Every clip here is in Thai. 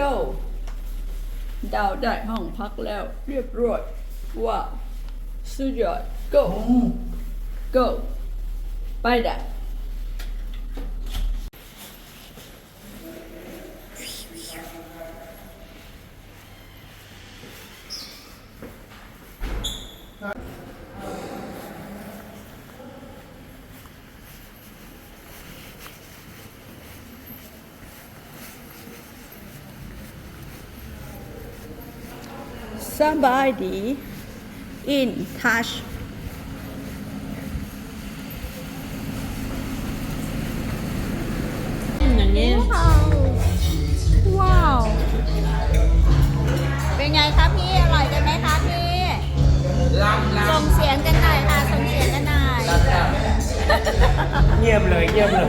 go ดาวได้ห้องพักแล้วเรียบร้อยว้าวสุดยอด go go ไปได้ สบายดี in touch อย่างนี้ ว้าว เป็นไงคะพี่ อร่อยกันไหมคะพี่ ส่งเสียงกันหน่อยค่ะ ส่งเสียงกันหน่อยเยี่ยมเลยเยี่ยมเลย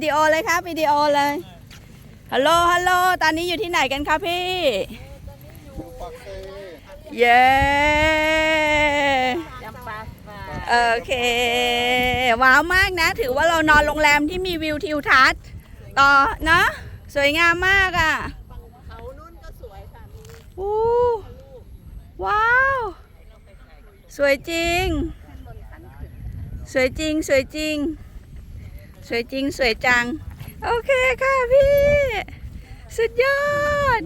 วิดีโอเลยครับวิดีโอเลยฮัลโหลฮัลโหลตอนนี้อยู่ที่ไหนกันครับพี่ เย้โอเค ว้าวมากนะ ถือว่าเรานอนโรงแรมที่มีวิวทิวทัศน์ต่อเนอะสวยงามมากอะเขานุ่นก็สวยค่ะอู้ว้าว สวยจริง สวยจริง สวยจริง สวยจริงสวยจัง โอเคค่ะพี่ สุดยอด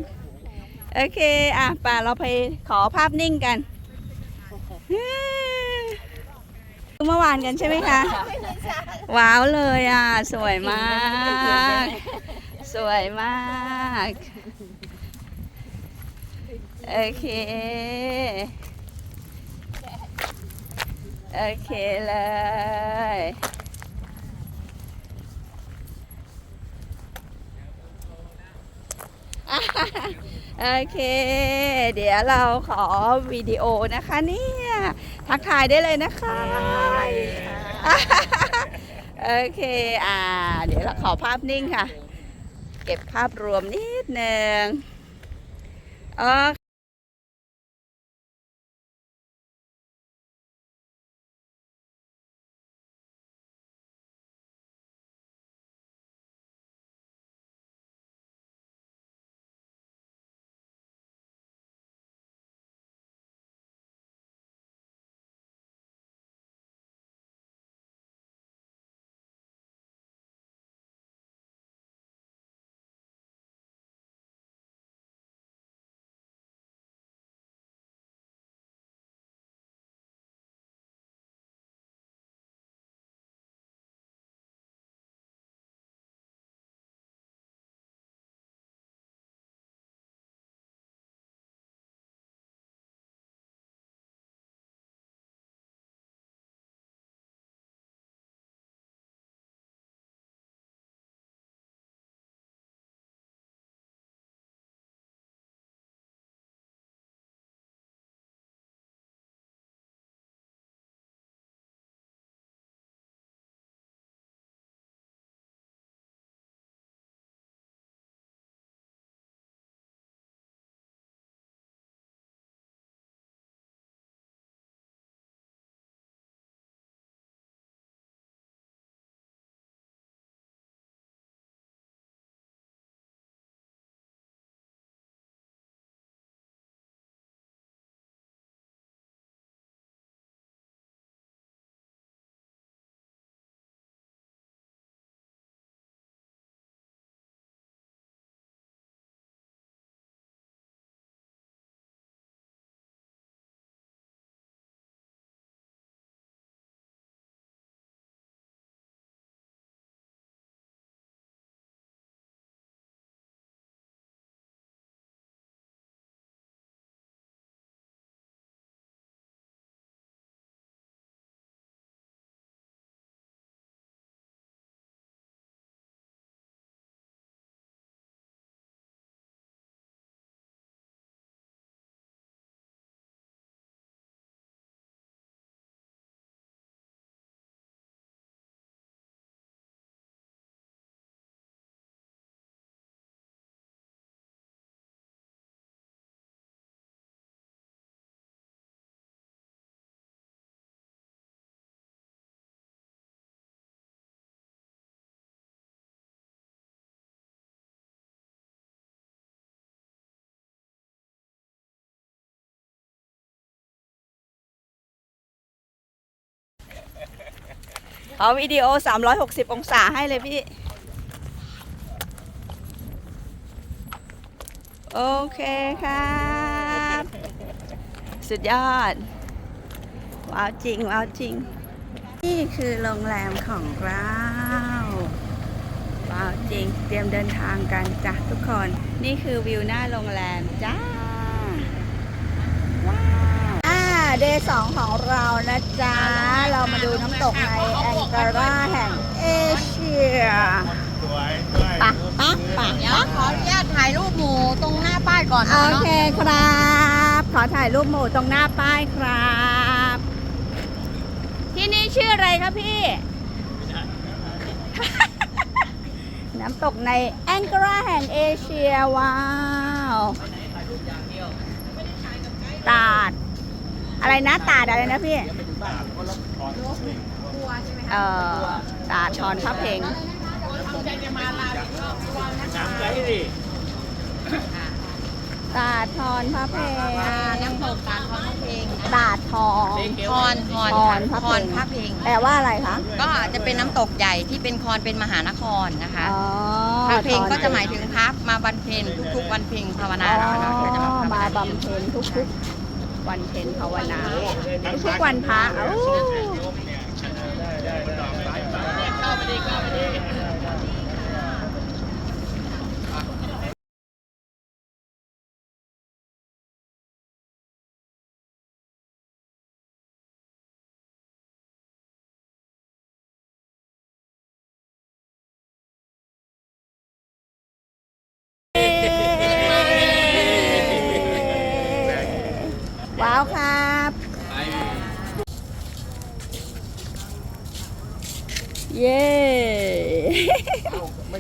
โอเค อะป่าเราไปขอภาพนิ่งกันเมื่อวานกันใช่ไหมคะ ว้าวเลยอะ สวยมาก สวยมาก โอเค โอเคเลย โอเค เดี๋ยวเราขอวิดีโอนะคะเนี่ยทักทายได้เลยนะคะ โอเค อ่า เดี๋ยวเราขอภาพนิ่งค่ะ เก็บภาพรวมนิดหนึ่งโอ เอาวิดีโอ 360 องศาให้เลยพี่ โอเคครับสุดยอด ว้าวจริง ว้าวจริง นี่คือโรงแรมของเราว้าวจริง เตรียมเดินทางกันจ้ะทุกคน นี่คือวิวหน้าโรงแรมจ้า ว้าว อ่าเดย์สองของเรานะจ๊ะ เรามาดูน้ำ ตกในแองการาแห่งเอเชียปะปะปะเดี๋ยวขออนุญาตถ่ายรูปหมูตรงหน้าป้ายก่อนโอนะเนาะเคครับ ขอถ่ายรูปหมู่ตรงหน้าป้ายครับ ที่นี่ชื่ออะไรครับพี่ น้ำตกในแองการาแห่งเอเชียว้าวตาด อะไรนะตาดอะไรนะพี่ เอ่อตาดชอนพระเพลงน้ำใจดิตาดทอนพระเพลงอ่าน้ำตกการทอนพระเพลงตาดทองคอนคอนคอนค่ะพระคอนเพลงพระเพลงแปลว่าอะไรคะ ก็จะเป็นน้ำตกใหญ่ที่เป็นคอนเป็นมหานครนะคะอ๋อพระเพลงทอนก็จะหมายถึงพักมาวันเพ็ญทุกๆวันเพ็ญภาวนาอ๋อเราก็จะมาภาวมานาบำเพ็ญทุกๆวันเพ็ญภาวนาทุกๆวันพระ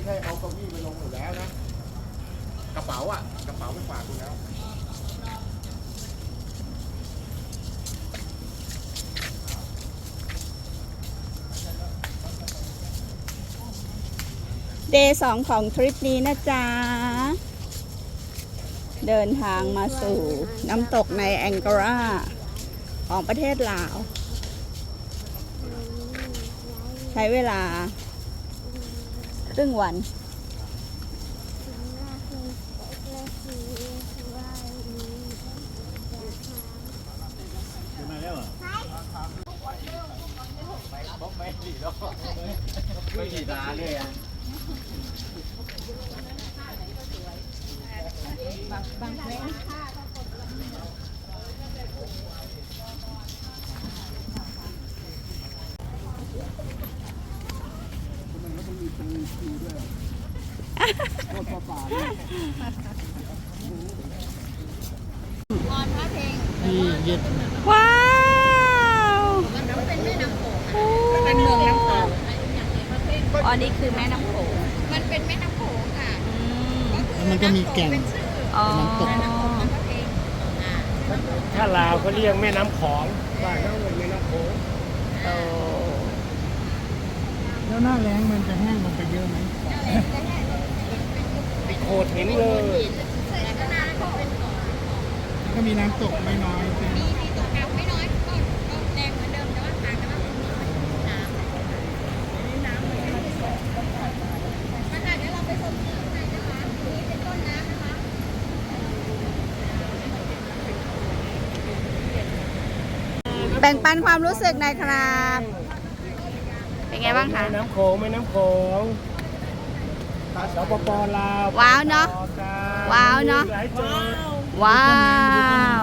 ใช่เอาเก้าอี้ไปลงอยู่แล้วนะ กระเป๋าอะ กระเป๋าไปฝากคุณแล้วเดย์สองของทริปนี้นะจ๊ะ เดินทางมาสู่น้ำตกในแองการาของประเทศลาว ใช้เวลา ครึ่งวัน ไม่ดีตาเลยอะ ว้าวเป็นเมืองน้ำโขงอ๋อนี่คือแม่น้ำโขงมันเป็นแม่น้ำโขงค่ะมันก็มีแก่งอ๋อน้ำตกถ้าลาวเขาเรียกแม่น้ำของบ้านเขาเรียกแม่น้ำโขงแล้วหน้าแรงมันจะแห้งลงไปเยอะไหม โขดหินเลย ก็มีน้ำตกไม่น้อยใช่ไหมมีตกน้ำไม่น้อยก็ก็แรงเหมือนเดิมแต่ว่าต่างกันว่าตรงนี้มันมีน้ำนี่น้ำมันไม่ได้สดมาค่ะเดี๋ยวเราไปชมที่ข้างในนะคะนี่เป็นต้นน้ำนะคะแบ่งปันความรู้สึกหน่อยครับ เป็นไงบ้างคะ แม่น้ำโขงแม่น้ำโขง สปปลาวว้าวเนอะปกลงว้าวเนอะหลายจุดว้าว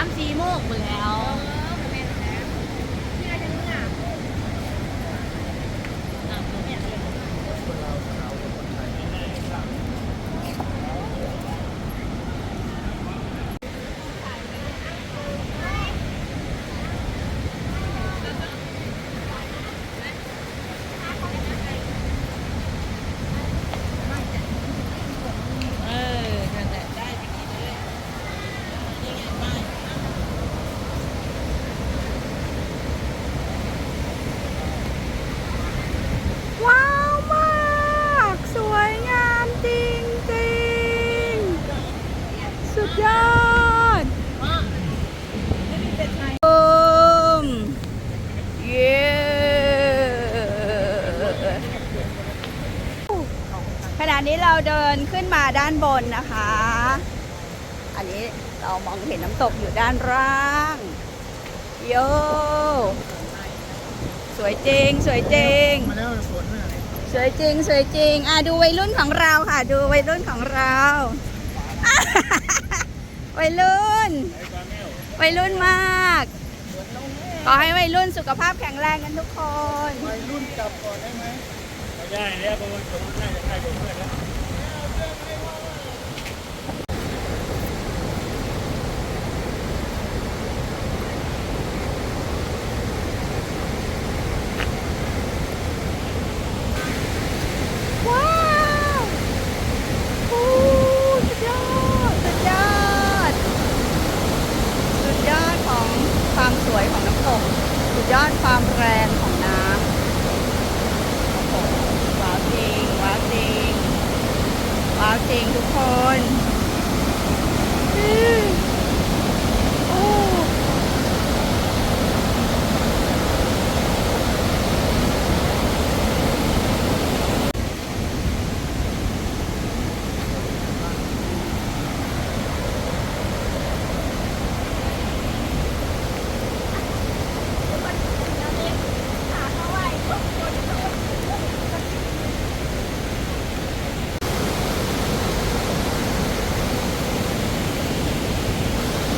ามสี่โมงหมดแล้วแม่แล้วที่เราจะเมื่ออะตัวเนี่ย เออนั่นแหละได้พอดีเลยนี่ไงป้ายว้าวมาก สวยงามจริงจริงๆสุดยอดบูมเย้ขณะนี้ เราเดินขึ้นมาด้านบนนะคะ อันนี้เรามองเห็นน้ำตกอยู่ด้านล่าง โย สวยจริง สวยจริง มาแล้วฝนน่ะสวยจริง สวยจริง อะดูวัยรุ่นของเราค่ะ ดูวัยรุ่นของเรา วัยรุ่น วัยรุ่นมาก ขอให้วัยรุ่นสุขภาพแข็งแรงกันทุกคน วัยรุ่นกลับก่อนได้ไหมไม่ได้แล้วเพราะว่าผมน่าจะใกล้ผมเพื่อนแล้วาวโอ้สุดยอด สุดยอด สุดยอดของความสวยของน้ำตก สุดยอดความแรงของน้ำโอ้โหว้าวจริง ว้าวจริง ว้าวจริงทุกคนอืมโอ้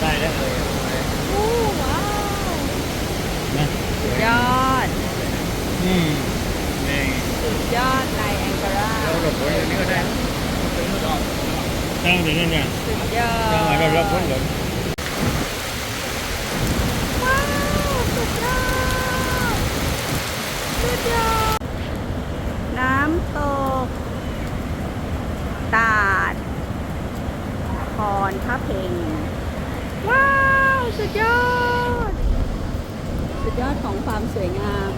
ได้แล้วเลย โอ้ว้าว นะ สุดยอด นี่ นี่ สุดยอดในแองการา เราหลบฝนอย่างนี้ก็ได้ตั้ งถึงนั่นเนี่ยสุดยอดตั้งมาเราหลบฝนหลบว้าวสุดยอดสุดยอดน้ำตก ตาดคอนพระเพงว้าว สุดยอด สุดยอดของความสวยงาม